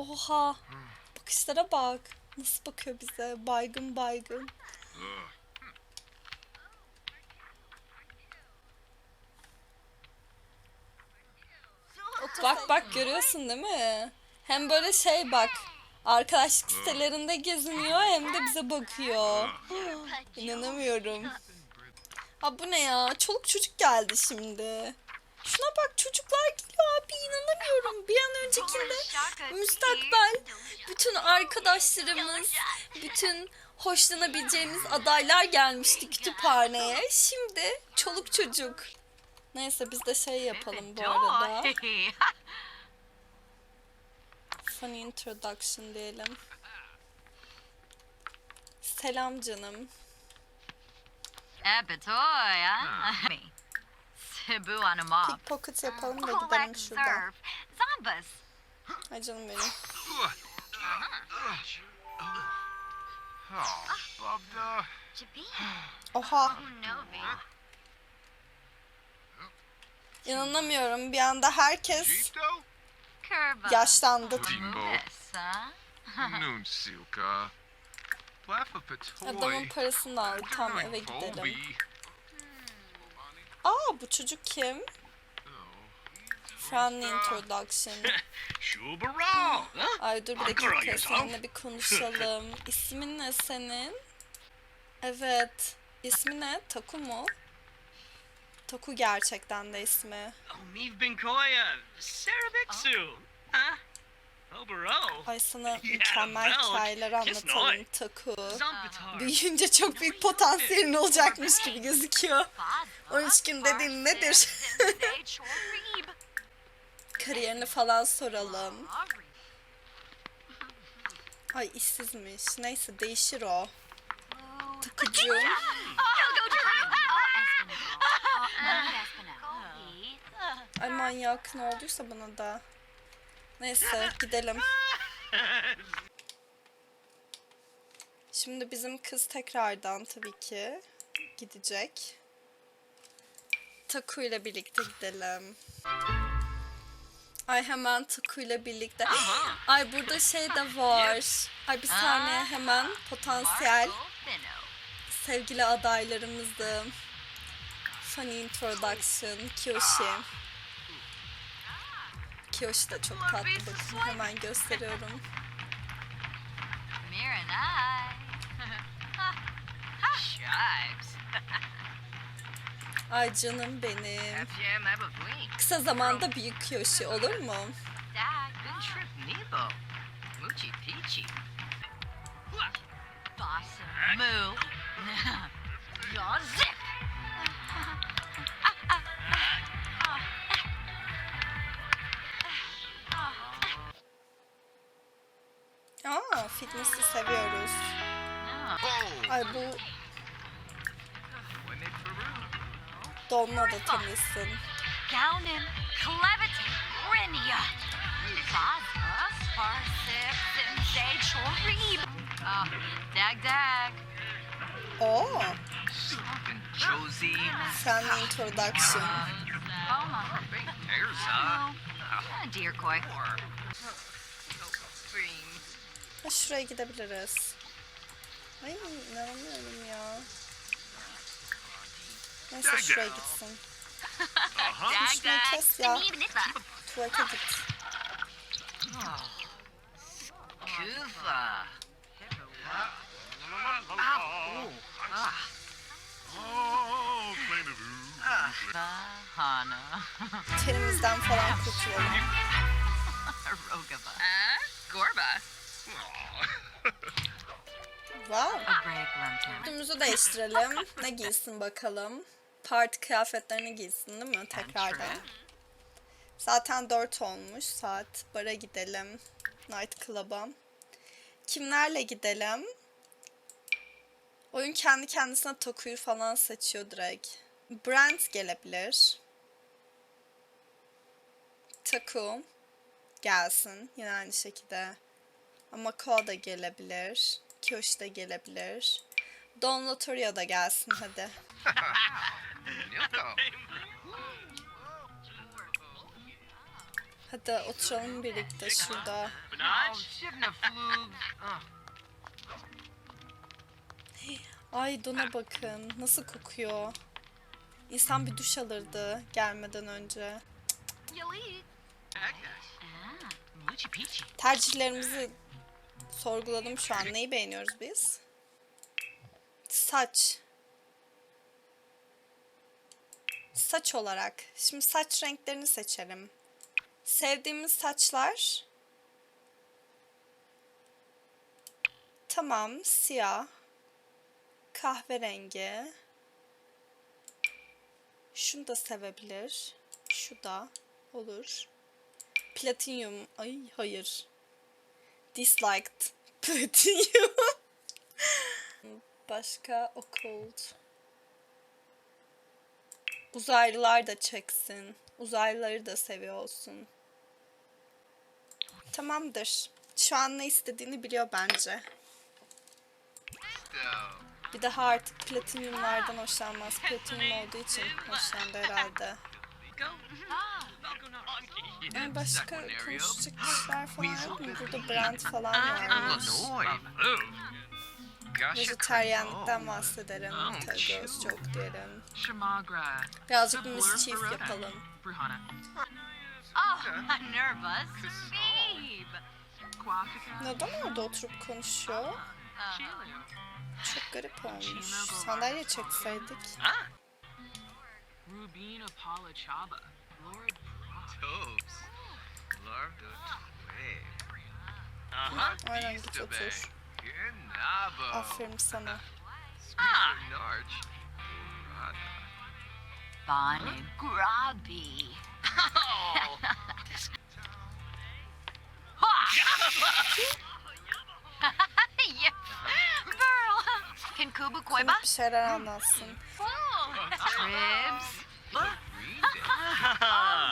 Oha. Bakışlara bak. Nasıl bakıyor bize? Baygın baygın. Bak bak görüyorsun değil mi? Hem böyle şey bak. Arkadaşlık sitelerinde geziniyor hem de bize bakıyor. İnanamıyorum. Ha bu ne ya? Çoluk çocuk geldi şimdi. Şuna bak çocuklar geliyor abi inanamıyorum. Bir an öncekinde müstakbel bütün arkadaşlarımız, bütün hoşlanabileceğimiz adaylar gelmişti kütüphaneye. Şimdi çoluk çocuk. Neyse biz de şey yapalım bu arada. Funny introduction diyelim. Selam canım. Epitoy, huh? Me. Cebu on a mob. Pickpocket yapalım da gidelim şuradan. Zambas. Ay canım benim. Oh. Oha inanamıyorum bir anda herkes yaşlandı. Adamın parasını aldı. Tamam eve gidelim. Aa bu çocuk kim? Oh. Friendly introduction. Ay dur bir dakika seninle bir konuşalım. İsmin ne senin? Evet. İsmi ne? Taku mu? Taku gerçekten de ismi. Benkoya, Sarabixu, huh? Oberao, Ay sana mükemmel hikayeler anlatalım. Taku. Büyüyünce çok büyük potansiyelin olacakmış gibi gözüküyor. 13 gün dediğin nedir? Kariyerini falan soralım. Ay işsizmiş. Neyse değişir o. Takucuğum. Ay manyak ne olduysa bana da. Neyse gidelim. Şimdi bizim kız tekrardan tabii ki gidecek. Taku ile birlikte gidelim. Ay hemen Taku ile birlikte. Ay burada şey de var. Ay bir saniye hemen potansiyel sevgili adaylarımızı. Funny Introduction, Kyoshi. Kyoshi de çok tatlı bakın hemen gösteriyorum. Ay canım benim. Kısa zamanda büyük Kyoshi olur mu? Moo. Yaw zip. Fitness'i seviyoruz. Ay bu donla da tanısın. Gaunin, Clevity, Rinia. Zaza, Sparsip, Chorib. Oh, dag dag. Oo, Josie. introduction. Oh, dear koi. Ha, şuraya gidebiliriz. Ay inanamıyorum ya. Neyse şuraya gitsin. Uh-huh. Şurayı kes ya. Tuvalete git. Kuva. Oh. Terimizden falan kurtulalım. Rogava. Gorba. Wow. Üstümüzü değiştirelim. Ne giysin bakalım. Parti kıyafetlerini giysin değil mi tekrardan? Zaten 4 olmuş saat. Bara gidelim. Night Club'a. Kimlerle gidelim? Oyun kendi kendisine Toku'yu falan seçiyor direkt. Brent gelebilir. Taku gelsin. Yine aynı şekilde. Ama Ko da gelebilir. Kyoshi de gelebilir. Don Lotorio da gelsin hadi. Hadi oturalım birlikte şurada. Ay dona bakın. Nasıl kokuyor. İnsan bir duş alırdı gelmeden önce. Tercihlerimizi sorguladım şu an. Neyi beğeniyoruz biz? Saç. Saç olarak. Şimdi saç renklerini seçelim. Sevdiğimiz saçlar. Tamam, siyah. Kahverengi. Şunu da sevebilir. Şu da olur. Platinum. Ay hayır. Disliked. Platinum. Başka occult. Uzaylılar da çeksin. Uzaylıları da seviyor olsun. Tamamdır. Şu an ne istediğini biliyor bence. Bir daha artık platinyumlardan hoşlanmaz. Platinyum olduğu için hoşlandı herhalde. Yani başka konuşacak kişiler falan yok mu? Burada Brent falan varmış. Illinois. Gosh, Vejeteryenlikten bahsedelim. Tegos çok diyelim. Shamagra. Birazcık mischief yapalım. Bruhana. Oh, nervous. Babe. Quakaka. Neden orada oturup konuşuyor? Chilio. Çok garip olmuş. Sandalye çekseydik. Ah, Rubina Paula Chaba. Lord Love the twig. uh-huh. Aynen git otur. Genabo. Aferin sana. Ah, Narch. Bonnie Grubby. oh. yeah. Girl. Can Kubu Koiba? Bir şeyler anlatsın. Tribs.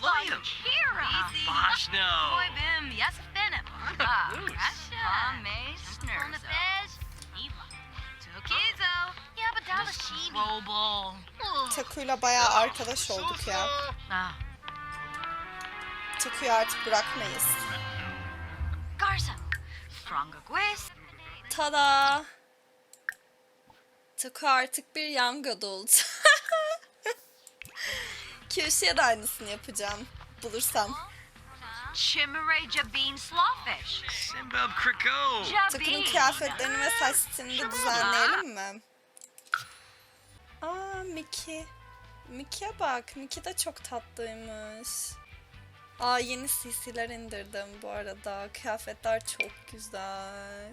William! Kira! Boy, bim, yes, Philip! Ah, Russia! Mason! On the! Tokizo! Yeah, but Takuyla bayağı arkadaş olduk ya. Ah. Takuyu artık bırakmayız. Garza! Franga Gwis! Tada! Taku artık bir yanga doldu. Q3'ye de aynısını yapacağım. Bulursam. Chimerage Bean Slawfish. Simbab Kriko. Takımın kıyafetlerini ve saç stilini de düzenleyelim mi? Aa Mickey. Mickey'e bak. Mickey de çok tatlıymış. Aa yeni CC'ler indirdim bu arada. Kıyafetler çok güzel.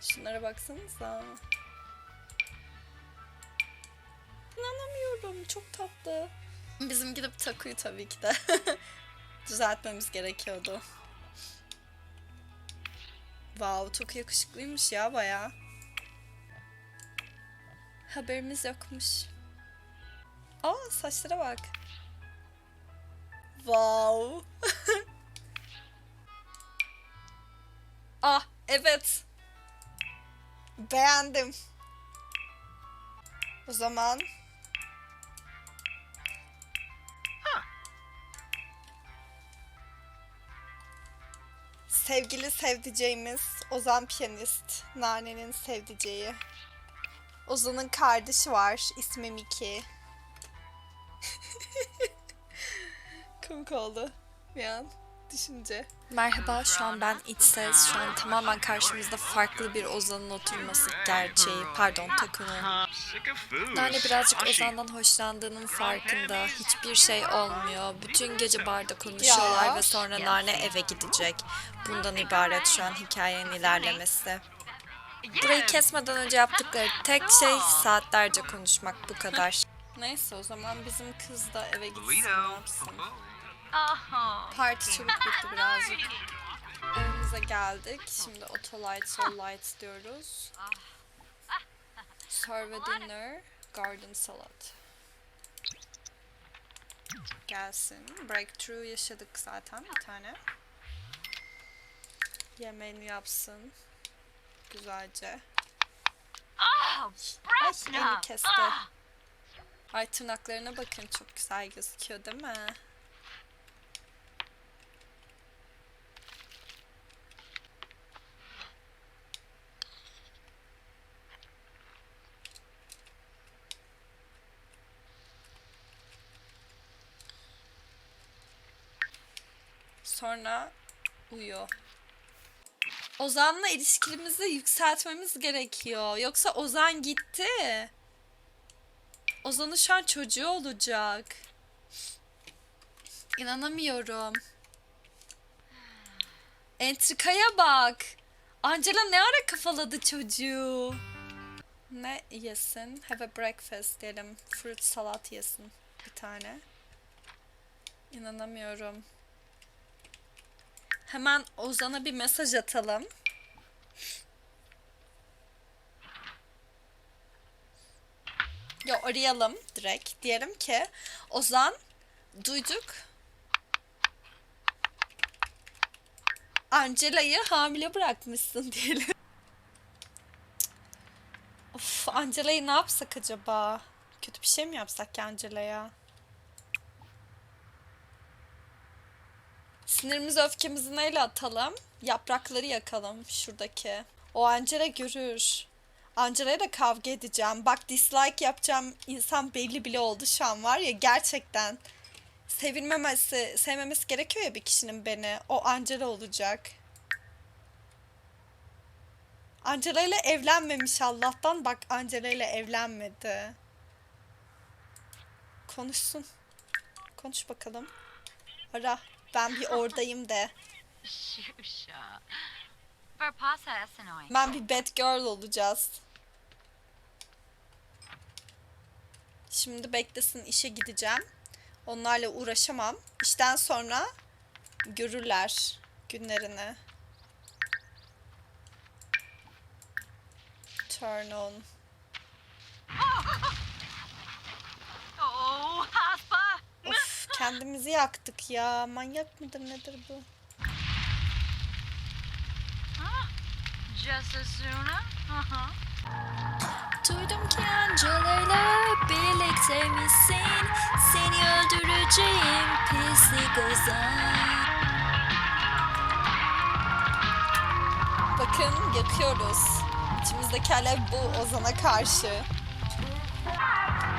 Şunlara baksanıza. İnanamıyorum. Çok tatlı. Bizim gidip Taku'yu tabii ki de düzeltmemiz gerekiyordu. Wow, çok yakışıklıymış ya baya. Haberimiz yokmuş. Aa saçlara bak. Wow. ah evet. Beğendim. O zaman sevgili sevdiceğimiz Ozan piyanist, Nane'nin sevdiceği. Ozan'ın kardeşi var, ismi Miki. Komik oldu bir an düşünce. Merhaba, şu an ben iç ses. Şu an tamamen karşımızda farklı bir Ozan'ın oturması gerçeği. Pardon, Taku'nun. Nane birazcık Ozan'dan hoşlandığının farkında. Hiçbir şey olmuyor. Bütün gece barda konuşuyorlar Ya. ve sonra Nane eve gidecek. Bundan ibaret şu an hikayenin ilerlemesi. Burayı kesmeden önce yaptıkları tek şey saatlerce konuşmak bu kadar. Neyse o zaman bizim kız da eve gitsin ne yapsın. Parti çabuk bitti birazcık. Evimize geldik. Şimdi Autolight, Soul Light diyoruz. Serve a dinner, garden salad. Gelsin. Breakthrough yaşadık zaten bir tane. Yemeğini yapsın. Güzelce. Oh, Ay elini kesti. Ah. Ay tırnaklarına bakın çok güzel gözüküyor değil mi? Sonra uyu. Ozan'la ilişkimizi yükseltmemiz gerekiyor. Yoksa Ozan gitti. Ozan'ın şu an çocuğu olacak. İnanamıyorum. Entrikaya bak. Angela ne ara kafaladı çocuğu? Ne yesin? Have a breakfast diyelim. Fruit salat yesin bir tane. İnanamıyorum. Hemen Ozan'a bir mesaj atalım. Ya arayalım direkt. Diyelim ki Ozan duyduk. Angela'yı hamile bırakmışsın diyelim. Of Angela'yı ne yapsak acaba? Kötü bir şey mi yapsak Angela'ya? Sinirimizi öfkemizi neyle atalım? Yaprakları yakalım şuradaki. O Angela görür. Angela'yla kavga edeceğim. Bak dislike yapacağım insan belli bile oldu şu an var ya gerçekten. Sevilmemesi, sevmemesi gerekiyor ya bir kişinin beni. O Angela olacak. Angela ile evlenmemiş Allah'tan. Bak Angela ile evlenmedi. Konuşsun. Konuş bakalım. Ara. Ben bir oradayım de. Ben bir bad girl olacağız. Şimdi beklesin işe gideceğim. Onlarla uğraşamam. İşten sonra görürler günlerini. Turn on. Oh, Haspa! Of kendimizi yaktık ya. Manyak mıdır nedir bu? Just as soon. Duydum ki Angela'yla birlikte misin? Seni öldüreceğim pislik Ozan. Bakın yakıyoruz. İçimizdeki alev bu Ozan'a karşı.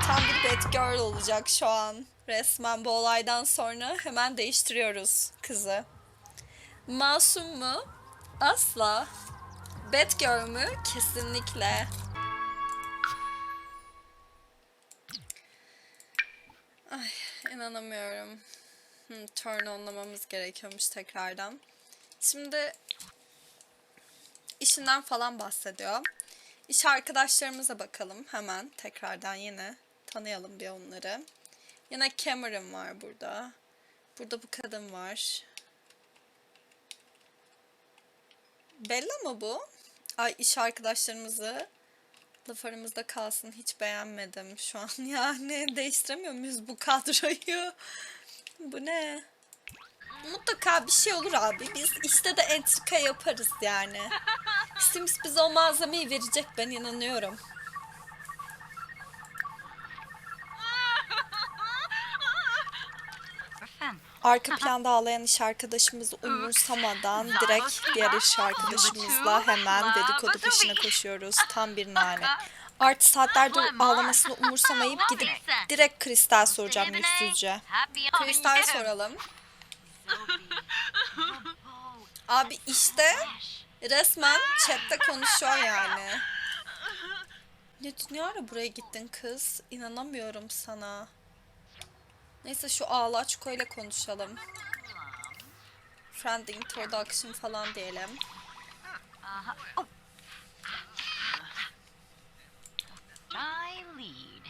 Tam bir bad girl olacak şu an. Resmen bu olaydan sonra hemen değiştiriyoruz kızı. Masum mu? Asla. Bad girl mü? Kesinlikle. Ay inanamıyorum. Hmm, turn onlamamız gerekiyormuş tekrardan. Şimdi işinden falan bahsediyor. İş arkadaşlarımıza bakalım hemen tekrardan yine tanıyalım bir onları. Yine Cameron var burada. Burada bu kadın var. Bella mı bu? Ay iş arkadaşlarımızı laf aramızda kalsın hiç beğenmedim şu an yani değiştiremiyor muyuz bu kadroyu? Bu ne? Mutlaka bir şey olur abi. Biz işte de entrika yaparız yani. Sims bize o malzemeyi verecek ben inanıyorum. Arka planda ağlayan iş arkadaşımızı umursamadan direkt diğer iş arkadaşımızla hemen dedikodu peşine koşuyoruz. Tam bir nane. Artı saatlerdir ağlamasını umursamayıp gidip direkt Kristal soracağım yüzsüzce. Kristal soralım. Abi işte resmen chatte konuşuyor yani. Ne, ne ara buraya gittin kız? İnanamıyorum sana. Neyse şu Ağlaçko ile konuşalım. Friend introduction falan diyelim. My lead.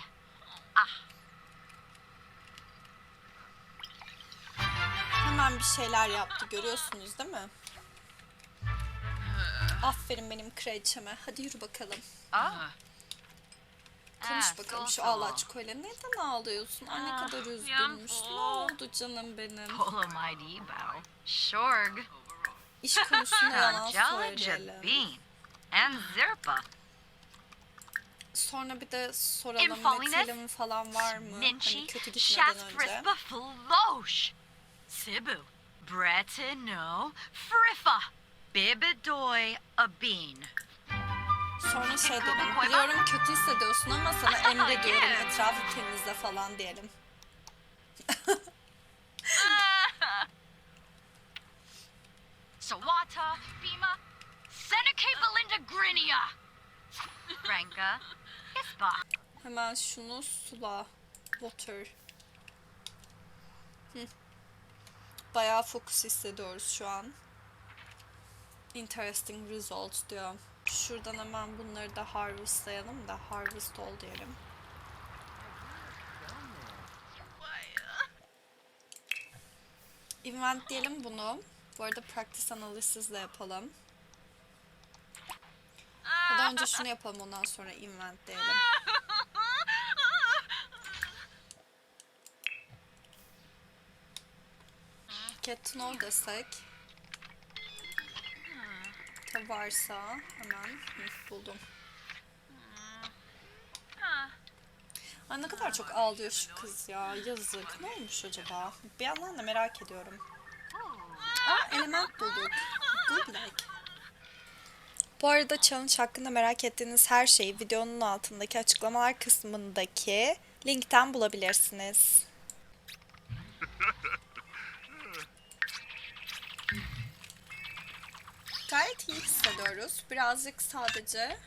Hemen bir şeyler yaptı görüyorsunuz değil mi? Aferin benim kraliçeme. Hadi yürü bakalım. Oh. Konuş Ah, bakalım şu Skolto. Ağlaçko ile. Neden ağlıyorsun? Ay ne Ah, kadar üzgünmüş. Ne oldu canım benim? Polo my debow. Shorg. İş konusunda yalan söyleyelim. Jabin. And Zirpa. Sonra bir de soralım Infoliness, metalim falan var mı? Hani Minchi. kötü gitmeden önce. Shasprispa Flosh. Sibu. Bretino. Friffa. Bibidoy Abin. Sonra şey dedim. Biliyorum kötü hissediyorsun ama sana emrediyorum Yeah. etrafı temizle falan diyelim. Sawata, Bima, Seneca Belinda Grinia. Ranka, Ispa. Hemen şunu sula. Water. Hı. Bayağı fokus hissediyoruz şu an. Interesting results diyor. Şuradan hemen bunları da harvestlayalım da harvest ol diyelim. Invent diyelim bunu. Bu arada practice analysis de yapalım. Ya da önce şunu yapalım ondan sonra invent diyelim. Get to know desek. Varsa hemen buldum. Ay ne kadar çok ağlıyor şu kız ya. Yazık. Ne olmuş acaba? Bir yandan da merak ediyorum. Aa element bulduk. Good like. Bu arada challenge hakkında merak ettiğiniz her şeyi videonun altındaki açıklamalar kısmındaki linkten bulabilirsiniz. Gayet iyi hissediyoruz. Birazcık sadece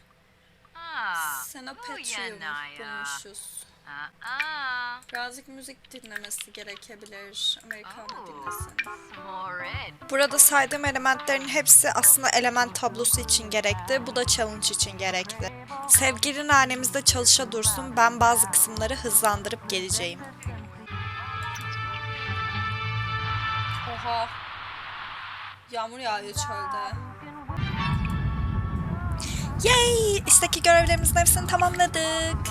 Senopetrium bulmuşuz. Birazcık müzik dinlemesi gerekebilir. Amerikanı dinlesin. Burada saydığım elementlerin hepsi aslında element tablosu için gerekti. Bu da challenge için gerekti. Sevgili nanemizde çalışa dursun. Ben bazı kısımları hızlandırıp geleceğim. Oha. Yağmur yağıyor çölde. Yay! İstteki görevlerimizin hepsini tamamladık.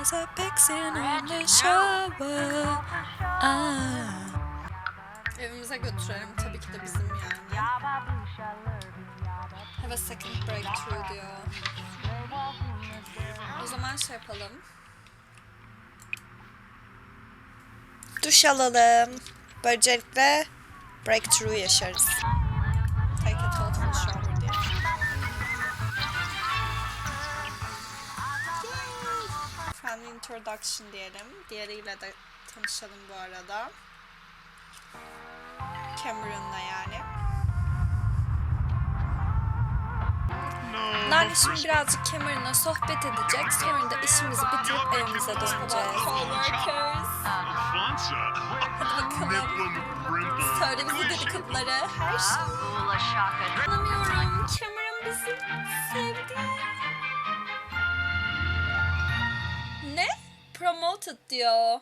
As a vixen on the shower. Ah. Evimize götürelim tabii ki de bizim yani. Have a second breakthrough diyor. O zaman şey yapalım. Duş alalım. Böylelikle breakthrough yaşarız. Take a thoughtful shower diye. Friendly introduction diyelim. Diğeriyle de tanışalım bu arada. Cameron'la yani. Nane şimdi birazcık Cameron'la sohbet edecek. Sonra da işimizi bitirip evimize döneceğiz. Coworkers. Bakalım. Söyle bize dedikoduları. Her şey. Anlamıyorum. Cameron bizi sevdi. Ne? Promoted diyor.